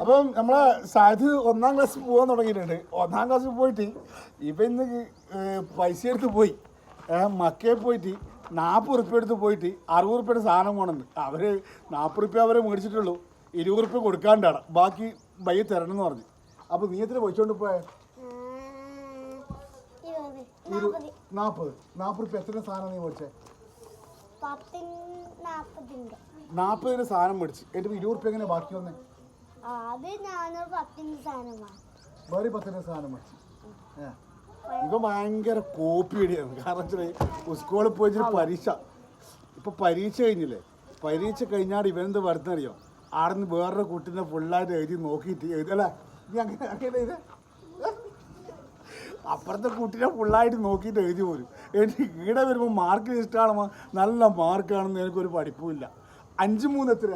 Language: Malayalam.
അപ്പം നമ്മളെ സായത് ഒന്നാം ക്ലാസ് പോകാൻ തുടങ്ങിയിട്ടുണ്ട്. ഒന്നാം ക്ലാസ്സിൽ പോയിട്ട് ഇപ്പം ഇന്ന് പൈസ എടുത്ത് പോയി. ഏഹ് മക്കയെ പോയിട്ട് നാൽപ്പത് റുപ്യ എടുത്ത് പോയിട്ട് അറുപത് റുപ്യയുടെ സാധനം വേണമെന്ന് അവർ നാൽപ്പത് റുപ്യ അവരെ മേടിച്ചിട്ടുള്ളൂ. ഇരുപത് റുപ്യ കൊടുക്കാണ്ടാണ്. ബാക്കി ബൈ തരണം എന്ന് പറഞ്ഞു. അപ്പോൾ നീ എത്ര പോയിച്ചോണ്ട് പോയ? നാൽപ്പത് നാൽപ്പത് റുപ്യ എത്ര സാധനം നീ മേടിച്ചേ? നാൽപ്പതിന്റെ സാധനം മേടിച്ച്. എന്നിട്ട് ഇരുപത് റുപ്യ എങ്ങനെ ബാക്കി വന്നേ? അത് ഞാനൊരു സാധനമാണ് വേറെ ഇവ ഭയങ്കര കോപ്പി അടിയാണ് കാരണം വെച്ചാൽ സ്കൂളിൽ പോയി പരീക്ഷ. ഇപ്പൊ പരീക്ഷ കഴിഞ്ഞില്ലേ? പരീക്ഷ കഴിഞ്ഞാൽ ഇവനെന്ത് വരുന്നറിയോ ആടെ നിന്ന് വേറൊരു കുട്ടീനെ ഫുള്ളായിട്ട് എഴുതി നോക്കിയിട്ട് എഴുതല്ലേ നീ അങ്ങനെ അങ്ങനെ ഇത്? അപ്പുറത്തെ കുട്ടീനെ ഫുള്ളായിട്ട് നോക്കിയിട്ട് എഴുതി പോരും. എനിക്ക് ഈടെ വരുമ്പോൾ മാർക്ക് ലിസ്റ്റ് കാണുമ്പോൾ നല്ല മാർക്കാണെന്ന് എനിക്കൊരു പഠിപ്പുമില്ല അഞ്ച് മൂന്ന് എത്ര